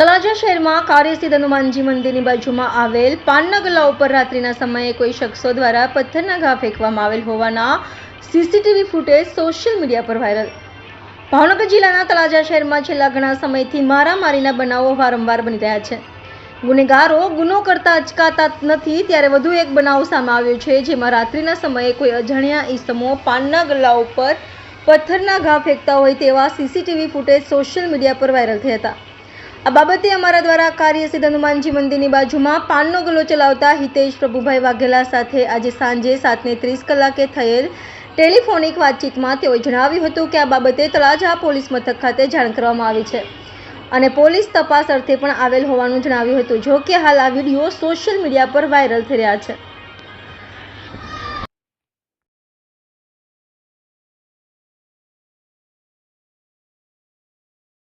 તળાજા શહેરમાં કાર્યસિદ્ધ હનુમાનજી મંદિરની બાજુમાં આવેલ પાનના ગલ્લા ઉપર રાત્રિના સમયે કોઈ શખ્સો દ્વારા પથ્થરના ઘા ફેંકવામાં આવેલ હોવાના સીસીટીવી ફૂટેજ સોશિયલ મીડિયા પર વાયરલ. ભાવનગર જિલ્લાના તળાજા શહેરમાં છેલ્લા ઘણા સમયથી મારામારીના બનાવો વારંવાર બની રહ્યા છે. ગુનેગારો ગુનો કરતા અચકાતા નથી, ત્યારે વધુ એક બનાવ સામે આવ્યો છે, જેમાં રાત્રિના સમયે કોઈ અજાણ્યા ઈસમો પાનના ગલ્લા ઉપર પથ્થરના ઘા ફેંકતા હોય તેવા સીસીટીવી ફૂટેજ સોશિયલ મીડિયા પર વાયરલ થયા હતા. આ બાબતે અમારા દ્વારા કાર્યસિદ્ધ હનુમાનજી મંદિરની બાજુમાં પાનનો ગલો ચલાવતા હિતેશ પ્રભુભાઈ વાઘેલા સાથે આજે સાંજે સાતને ત્રીસ કલાકે થયેલ ટેલિફોનિક વાતચીતમાં તેઓએ જણાવ્યું હતું કે આ બાબતે તળાજા પોલીસ મથક ખાતે જાણ કરવામાં આવી છે. અને પોલીસ તપાસ અર્થે પણ આવેલ હોવાનું જણાવ્યું હતું. જો કે હાલ આ વીડિયો સોશિયલ મીડિયા પર વાયરલ થઈ રહ્યા છે.